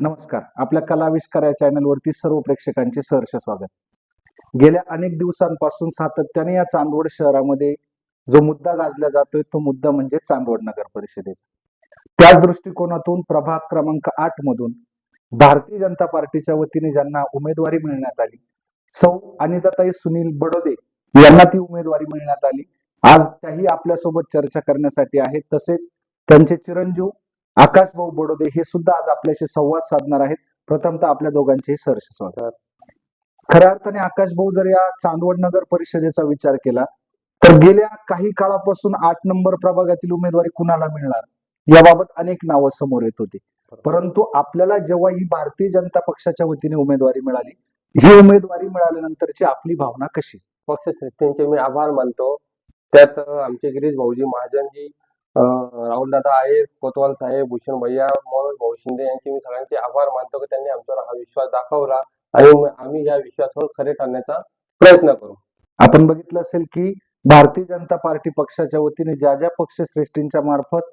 नमस्कार. आपल्या कलाविष्कार या चॅनलवरती सर्व प्रेक्षकांचे सहर्ष स्वागत. गेल्या अनेक दिवसांपासून सातत्याने या चांदवड शहरामध्ये जो मुद्दा गाजला जातोय तो मुद्दा म्हणजे चांदवड नगर परिषदेचा. त्याच दृष्टिकोनातून प्रभाग क्रमांक आठ मधून भारतीय जनता पार्टीच्या वतीने ज्यांना उमेदवारी मिळण्यात आली सौ अनिताताई सुनील बडोदे यांना ती उमेदवारी मिळण्यात आली. आज त्याही आपल्यासोबत चर्चा करण्यासाठी आहेत. तसेच त्यांचे चिरंजीव आकाश भाऊ बडोदे हे सुद्धा आज आपल्याशी संवाद साधणार आहेत. प्रथमतः आपल्या दोघांचे सहर्ष स्वागत. खऱ्या अर्थाने आकाश भाऊ जर या चांदवड नगर परिषदेचा विचार केला तर गेल्या काही काळापासून आठ नंबर प्रभागातील उमेदवारी कुणाला मिळणार? याबाबत अनेक नावं समोर येत होती. परंतु आपल्याला जेव्हा ही भारतीय जनता पक्षाच्या वतीने उमेदवारी मिळाली ही उमेदवारी मिळाल्यानंतरची आपली भावना कशी? पक्षश्रेष्ठींचे मी आभार मानतो. त्यात आमचे गिरीश भाऊजी महाजनजी राहुल दादा आहे कोतवाल साहेब भूषण भैया मनोज भाऊ शिंदे यांचे मी सगळ्यांचे आभार मानतो की त्यांनी आमच्यावर हा विश्वास दाखवला आणि आम्ही या विश्वासावर खरे ठरण्याचा प्रयत्न करू. आपण बघितलं असेल की भारतीय जनता पार्टी पक्षाच्या वतीने ज्या ज्या पक्षश्रेष्ठींच्या मार्फत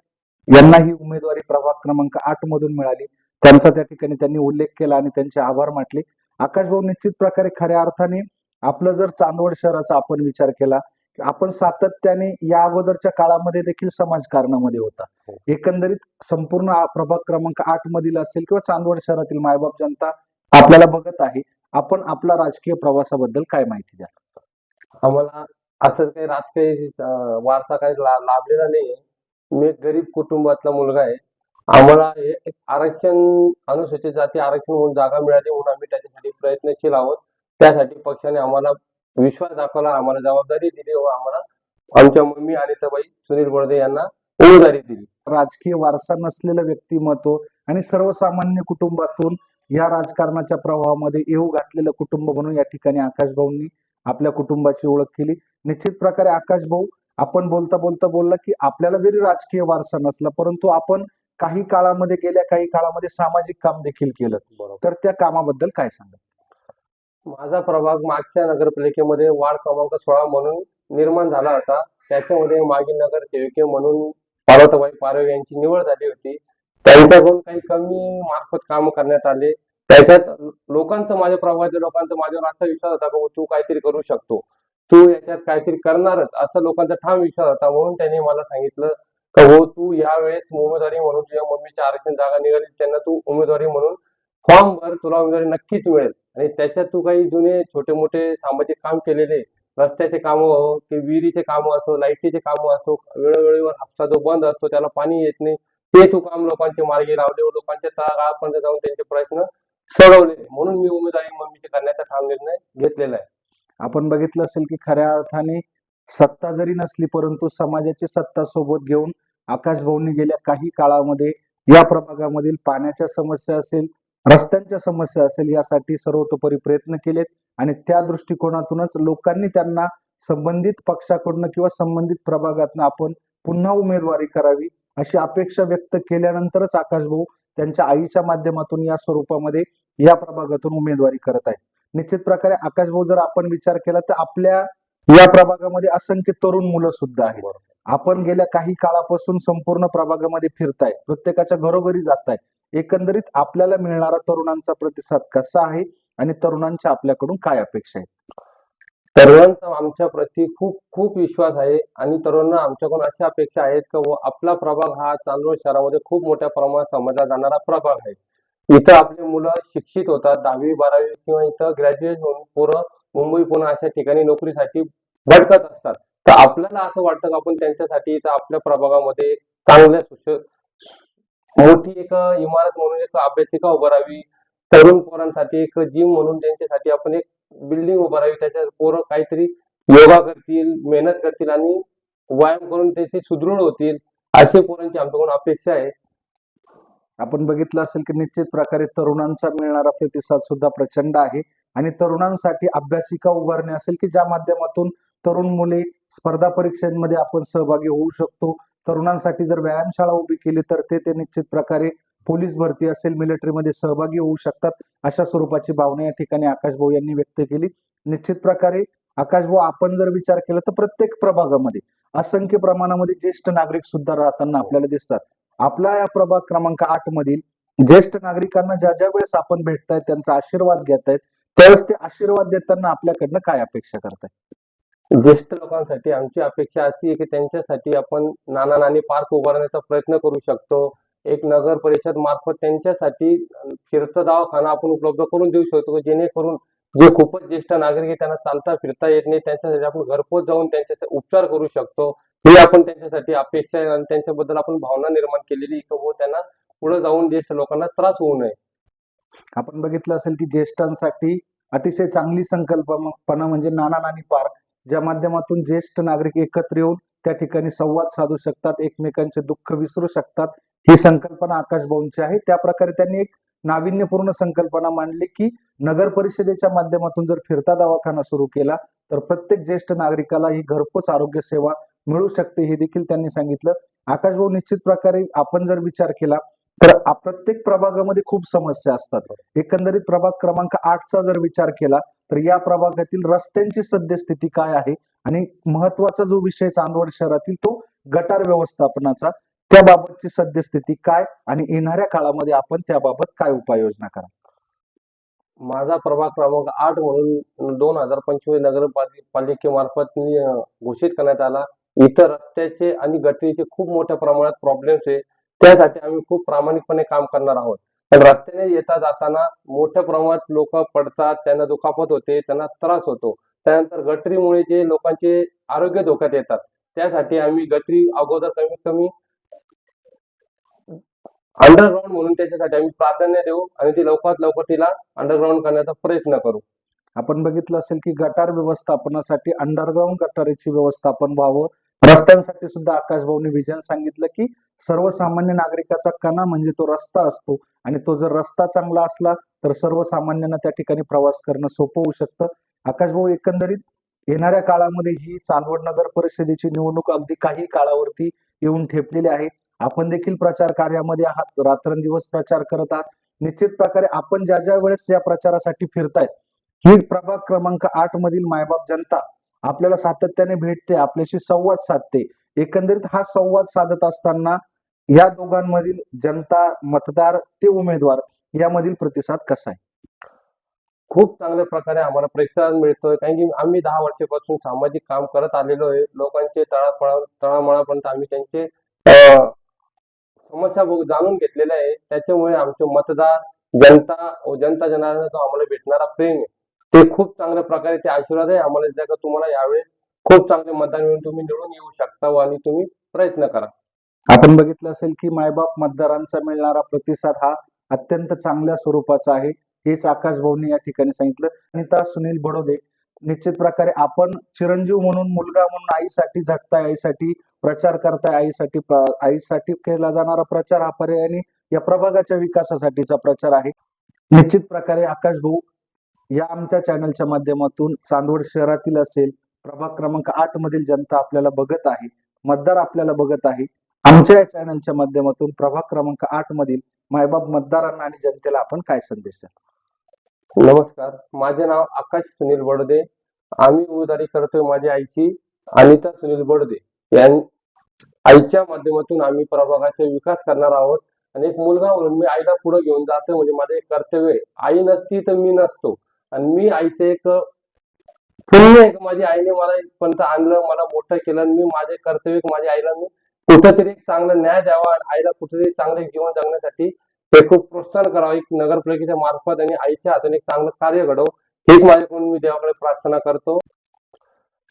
यांना ही उमेदवारी प्रभाग क्रमांक आठ मधून मिळाली त्यांचा त्या ठिकाणी त्यांनी उल्लेख केला आणि त्यांचे आभार मानले. आकाश भाऊ निश्चित प्रकारे खऱ्या अर्थाने आपलं जर चांदवड शहराचा आपण विचार केला आपण सातत्याने या अगोदरच्या काळामध्ये देखील समाजकारणामध्ये होता. एकंदरीत संपूर्ण प्रभाग क्रमांक आठ मधील असेल किंवा चांदवड शहरातील मायबाप जनता आपल्याला बघत आहे. आपण आपला राजकीय प्रवासाबद्दल काय माहिती द्या आम्हाला असं काही राजकीय वारसा काही लाभलेला नाहीये. मी एक गरीब कुटुंबातला मुलगा आहे. आम्हाला हे एक आरक्षण अनुसूचित जाती आरक्षण म्हणून जागा मिळाली म्हणून आम्ही त्याच्यासाठी प्रयत्नशील आहोत. त्यासाठी पक्षाने आम्हाला विश्वास दाखवला आम्हाला जबाबदारी दिली व आम्हाला आमच्या मम्मी अनिताबाई सुनील बर्दे यांना उमेदवारी दिली. राजकीय वारसा नसलेलं व्यक्तिमत्व आणि सर्वसामान्य कुटुंबातून या राजकारणाच्या प्रवाहामध्ये येऊ घातलेलं कुटुंब म्हणून या ठिकाणी आकाश भाऊंनी आपल्या कुटुंबाची ओळख केली. निश्चित प्रकारे आकाश भाऊ आपण बोलता बोलता बोलला की आपल्याला जरी राजकीय वारसा नसला परंतु आपण काही काळामध्ये गेल्या काही काळामध्ये सामाजिक काम देखील केलं. तर त्या कामाबद्दल काय सांगा माझा प्रभाग मागच्या नगरपालिकेमध्ये वार्ड क्रमांक सोळा म्हणून निर्माण झाला होता. त्याच्यामध्ये मागील नगर सेविके म्हणून पार्वताबाई पारवे यांची निवड झाली होती. त्यांच्याकडून काही कमी मार्फत काम करण्यात आले. त्याच्यात लोकांचं माझ्या प्रभागातील लोकांचा माझ्यावर असा विश्वास होता की तू काहीतरी करू शकतो. तू याच्यात काहीतरी करणारच असा लोकांचा ठाम विश्वास होता. म्हणून त्यांनी मला सांगितलं की हो तू यावेळेस उमेदवारी म्हणून तुझ्या मम्मीच्या आरक्षण जागा निघाली त्यांना तू उमेदवारी म्हणून फॉर्म भर तुला उमेदवारी नक्कीच मिळेल. आणि त्याच्यात तू काही जुने छोटे मोठे सामाजिक काम केलेले रस्त्याचे कामं हो की विहिरीचे कामं असो लाईटीचे कामं असो वेळोवेळीवर हप्ता जो बंद असतो त्याला पाणी येत नाही. ते तू काम लोकांचे मार्गी लावले व लोकांच्या तळापर्यंत जाऊन त्यांचे प्रश्न सोडवले. म्हणून मी उमेदवारी मम्मीचे करण्याचा ठाम निर्णय घेतलेला आहे. आपण बघितलं असेल की खऱ्या अर्थाने सत्ता जरी नसली परंतु समाजाची सत्ता सोबत घेऊन आकाशभवनी गेल्या काही काळामध्ये या प्रभागामधील पाण्याच्या समस्या असेल रस्त्यांच्या समस्या असेल यासाठी सर्वतोपरी प्रयत्न केलेत आणि त्या दृष्टिकोनातूनच लोकांनी त्यांना संबंधित पक्षाकडून किंवा संबंधित प्रभागातनं आपण पुन्हा उमेदवारी करावी अशी अपेक्षा व्यक्त केल्यानंतरच आकाश भाऊ त्यांच्या आईच्या माध्यमातून या स्वरूपामध्ये या प्रभागातून उमेदवारी करत आहेत. निश्चित प्रकारे आकाश भाऊ जर आपण विचार केला तर आपल्या या प्रभागामध्ये असंख्य तरुण मुलं सुद्धा आहेत. आपण गेल्या काही काळापासून संपूर्ण प्रभागामध्ये फिरताय. प्रत्येकाच्या घरोघरी जाताय. एकंदरीत आपल्याला मिळणारा तरुणांचा प्रतिसाद कसा आहे आणि तरुणांच्या आपल्याकडून काय अपेक्षा आहेत? तरुणांचा आमच्या प्रती खूप खूप विश्वास आहे आणि तरुणांना आमच्याकडून अशा अपेक्षा आहेत की व आपला प्रभाग हा चांदवड शहरामध्ये खूप मोठ्या प्रमाणात समजला जाणारा प्रभाग आहे. इथं आपले मुलं शिक्षित होतात दहावी बारावी किंवा इथं ग्रॅज्युएट होऊन पुरं मुंबई पुणे अशा ठिकाणी नोकरीसाठी भटकत असतात. तर आपल्याला असं वाटतं की आपण त्यांच्यासाठी इथं आपल्या प्रभागामध्ये चांगल्या सुश मोठी एक इमारत म्हणून एक अभ्यासिका उभारावी तरुण पोरांसाठी एक जिम म्हणून त्यांच्यासाठी आपण एक बिल्डिंग उभारावी त्याच्यात पोरं काहीतरी योगा करतील मेहनत करतील आणि व्यायाम करून ते ते सुदृढ होतील असे पोरांची आमच्याकडून अपेक्षा आहे. आपण बघितलं असेल की निश्चित प्रकारे तरुणांचा मिळणारा प्रतिसाद सुद्धा प्रचंड आहे. आणि तरुणांसाठी अभ्यासिका उभारणे असेल की ज्या माध्यमातून तरुण मुले स्पर्धा परीक्षांमध्ये आपण सहभागी होऊ शकतो तरुणांसाठी जर व्यायामशाळा उभी केली तर ते ते निश्चित प्रकारे पोलीस भरती असेल मिलिटरीमध्ये सहभागी होऊ शकतात अशा स्वरूपाची भावना या ठिकाणी आकाशभाऊ यांनी व्यक्त केली. निश्चित प्रकारे आकाशभाऊ आपण जर विचार केला तर प्रत्येक प्रभागामध्ये असंख्य प्रमाणामध्ये ज्येष्ठ नागरिक सुद्धा राहताना आपल्याला दिसतात. आपला या प्रभाग क्रमांक आठ मधील ज्येष्ठ नागरिकांना ज्या ज्या वेळेस आपण भेटतायत त्यांचा आशीर्वाद घेत आहेत त्यावेळेस ते आशीर्वाद देताना आपल्याकडनं काय अपेक्षा करतायत? ज्येष्ठ लोकांसाठी आमची अपेक्षा अशी आहे की त्यांच्यासाठी आपण नाना नानी पार्क उभारण्याचा प्रयत्न करू शकतो. एक नगर परिषद मार्फत त्यांच्यासाठी फिरता दवाखाना आपण उपलब्ध करून देऊ शकतो जेणेकरून जे खूपच ज्येष्ठ नागरिक आहे त्यांना चालता फिरता येत नाही. त्यांच्यासाठी आपण घरपोच जाऊन त्यांच्यासाठी उपचार करू शकतो. ही आपण त्यांच्यासाठी अपेक्षा आहे आणि त्यांच्याबद्दल आपण भावना निर्माण केलेली आहे की हो, त्यांना पुढे जाऊन ज्येष्ठ लोकांना त्रास होऊ नये. आपण बघितलं असेल की ज्येष्ठांसाठी अतिशय चांगली संकल्पना म्हणजे नाना नानी पार्क ज्या माध्यमातून ज्येष्ठ नागरिक एकत्र येऊन त्या ठिकाणी संवाद साधू शकतात एकमेकांचे दुःख विसरू शकतात ही संकल्पना आकाशभाऊंची आहे. त्या प्रकारे त्यांनी एक नाविन्यपूर्ण संकल्पना मांडली की नगर परिषदेच्या माध्यमातून जर फिरता दवाखाना सुरू केला तर प्रत्येक ज्येष्ठ नागरिकाला ही घरपोच आरोग्य सेवा मिळू शकते हे देखील त्यांनी सांगितलं. आकाशभाऊ निश्चित प्रकारे आपण जर विचार केला तर प्रत्येक प्रभागामध्ये खूप समस्या असतात. एकंदरीत प्रभाग क्रमांक आठचा जर विचार केला तर या प्रभागातील रस्त्यांची सद्यस्थिती काय आहे? आणि महत्त्वाचा जो विषय चांदवड शहरातील तो गटार व्यवस्थापनाचा त्याबाबतची सद्यस्थिती काय? आणि येणाऱ्या काळामध्ये आपण त्याबाबत काय उपाययोजना करा माझा प्रभाग क्रमांक आठ म्हणून दोन हजार पंचवीस नगरपालिकेमार्फत घोषित करण्यात आला. इतर रस्त्याचे आणि गटरीचे खूप मोठ्या प्रमाणात प्रॉब्लेम्स आहे. त्यासाठी आम्ही खूप प्रामाणिकपणे काम करणार आहोत. पण रस्त्याने येता जाताना मोठ्या प्रमाणात लोक पडतात त्यांना दुखापत होते त्यांना त्रास होतो. त्यानंतर गटरीमुळे जे लोकांचे आरोग्य धोक्यात येतात त्यासाठी आम्ही गटरी अगोदर कमीत कमी अंडरग्राऊंड म्हणून त्याच्यासाठी आम्ही प्राधान्य देऊ आणि ती लवकरात लवकर तिला अंडरग्राऊंड करण्याचा प्रयत्न करू. आपण बघितलं असेल की गटार व्यवस्थापनासाठी अंडरग्राऊंड गटारीची व्यवस्थापन व्हावं रस्त्यांसाठी सुद्धा आकाशभाऊने विजन सांगितलं की सर्वसामान्य नागरिकाचा कणा म्हणजे तो रस्ता असतो. आणि तो जर रस्ता चांगला असला तर सर्वसामान्यांना त्या ठिकाणी प्रवास करणं सोपं होऊ शकतं. आकाशभाऊ एकंदरीत येणाऱ्या काळामध्ये ही चांदवड नगर परिषदेची निवडणूक अगदी काही काळावरती येऊन ठेपलेली आहे. आपण देखील प्रचार कार्यामध्ये आहात रात्रंदिवस प्रचार करत आहात. निश्चित प्रकारे आपण ज्या ज्या वेळेस या प्रचारासाठी फिरतायत ही प्रभाग क्रमांक आठ मधील मायबाप जनता आपल्याला सातत्याने भेटते आपल्याशी संवाद साधते. एकंदरीत हा संवाद साधत असताना या दोघांमधील जनता मतदार ते उमेदवार यामधील प्रतिसाद कसा आहे? खूप चांगल्या प्रकारे आम्हाला प्रतिसाद मिळतोय. कारण की आम्ही दहा वर्षापासून सामाजिक काम करत आलेलो आहे. लोकांचे तळापळा तळामळापर्यंत आम्ही त्यांचे अं, समस्या जाणून घेतलेल्या आहे. त्याच्यामुळे आमचे मतदार जनता जनता जनार्दन जो आम्हाला भेटणारा प्रेम आहे. ते खूप चांगल्या प्रकारे ते आशीर्वाद आहे. आम्हाला का तुम्हाला यावेळेस खूप चांगले मतदान मिळून तुम्ही निवडून येऊ शकता आणि तुम्ही प्रयत्न करा. आपण बघितलं असेल की मायबाप मतदारांचा मिळणारा प्रतिसाद हा अत्यंत चांगल्या स्वरूपाचा आहे. हेच आकाश भाऊनी या ठिकाणी सांगितलं. अनिता सुनील बडोदे निश्चित प्रकारे आपण चिरंजीव म्हणून मुलगा म्हणून आईसाठी झटताय आईसाठी प्रचार करताय आईसाठी आईसाठी केला जाणारा प्रचार हा पर्यायाने या प्रभागाच्या विकासासाठीचा प्रचार आहे. निश्चित प्रकारे आकाश भाऊ या आमच्या चॅनलच्या माध्यमातून चांदवड शहरातील असेल प्रभाग क्रमांक आठ मधील जनता आपल्याला बघत आहे मतदार आपल्याला बघत आहे आमच्या या चॅनलच्या माध्यमातून प्रभाग क्रमांक आठ मधील मायबाप मतदारांना आणि जनतेला आपण काय संदेश नमस्कार माझे नाव आकाश सुनील बडोदे. आम्ही उमेदवारी करतोय माझ्या आईची अनिता सुनील बडोदे. यां आईच्या माध्यमातून आम्ही प्रभागाचा विकास करणार आहोत. आणि एक मुलगा म्हणून मी आईला पुढे घेऊन जातोय म्हणजे माझं कर्तव्य आई नसती तर मी नसतो. आणि मी आईचे एक पुण्य एक माझ्या माझी आईने मला इथपर्यंत आणलं मला मोठं केलं आणि मी माझे कर्तव्य माझ्या आईला मी कुठंतरी एक चांगला न्याय द्यावा आणि आईला कुठेतरी चांगले जीवन जगण्यासाठी ते खूप प्रोत्साहन करावं एक नगरपालिकेच्या मार्फत आणि आईच्या हातून एक चांगलं कार्य घडव हेच माझ्याकडून मी देवाकडे प्रार्थना करतो.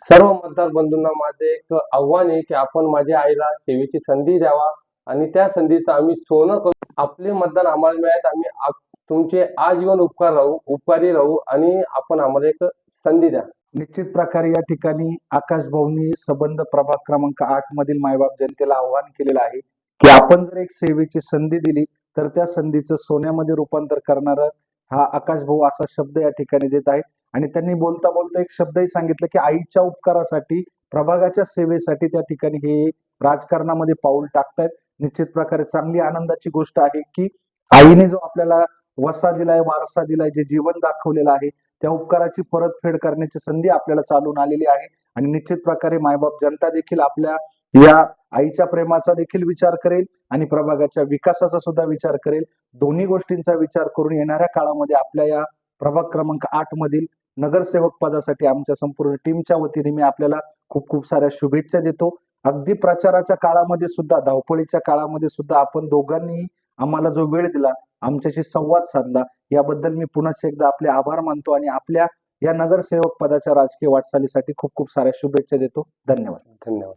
सर्व मतदार बंधूंना माझे एक आव्हान आहे की आपण माझ्या आईला सेवेची संधी द्यावा आणि त्या संधीचं आम्ही सोनं करू आपले मतदान आम्हाला मिळात आम्ही तुमचे आजीवन उपकार राहू उपकारी राहू आणि आपण आम्हाला एक संधी द्या. निश्चित प्रकारे या ठिकाणी आकाश भाऊनी संबंध प्रभाग क्रमांक आठ मधील मायबाप जनतेला आव्हान केलेलं आहे की आपण जर एक सेवेची संधी दिली तर त्या संधीचं सोन्यामध्ये रूपांतर करणार हा आकाश भाऊ असा शब्द या ठिकाणी देत आहे. आणि त्यांनी बोलता बोलता एक शब्दही सांगितलं की आईच्या उपकारासाठी प्रभागाच्या सेवेसाठी त्या ठिकाणी हे राजकारणामध्ये पाऊल टाकतायत. निश्चित प्रकारे चांगली आनंदाची गोष्ट आहे की आईने जो आपल्याला वसा दिलाय वारसा दिलाय जे जीवन दाखवलेलं आहे त्या उपकाराची परतफेड करण्याची संधी आपल्याला चालून आलेली आहे. आणि निश्चित प्रकारे मायबाप जनता देखील आपल्या या आईच्या प्रेमाचा देखील विचार करेल आणि प्रभागाच्या विकासाचा सुद्धा विचार करेल. दोन्ही गोष्टींचा विचार करून येणाऱ्या काळामध्ये आपल्या या प्रभाग क्रमांक आठ मधील नगरसेवक पदासाठी आमच्या संपूर्ण टीमच्या वतीने मी आपल्याला खूप खूप साऱ्या शुभेच्छा देतो. अगदी प्रचाराच्या काळामध्ये सुद्धा धावपळीच्या काळामध्ये सुद्धा आपण दोघांनी आम्हाला जो वेळ दिला आमच्याशी संवाद साधला. याबद्दल मी पुन्हा एकदा आपले आभार मानतो आणि आपल्या या नगरसेवक पदाच्या राजकीय वाटचालीसाठी खूप खूप साऱ्या शुभेच्छा देतो. धन्यवाद. धन्यवाद.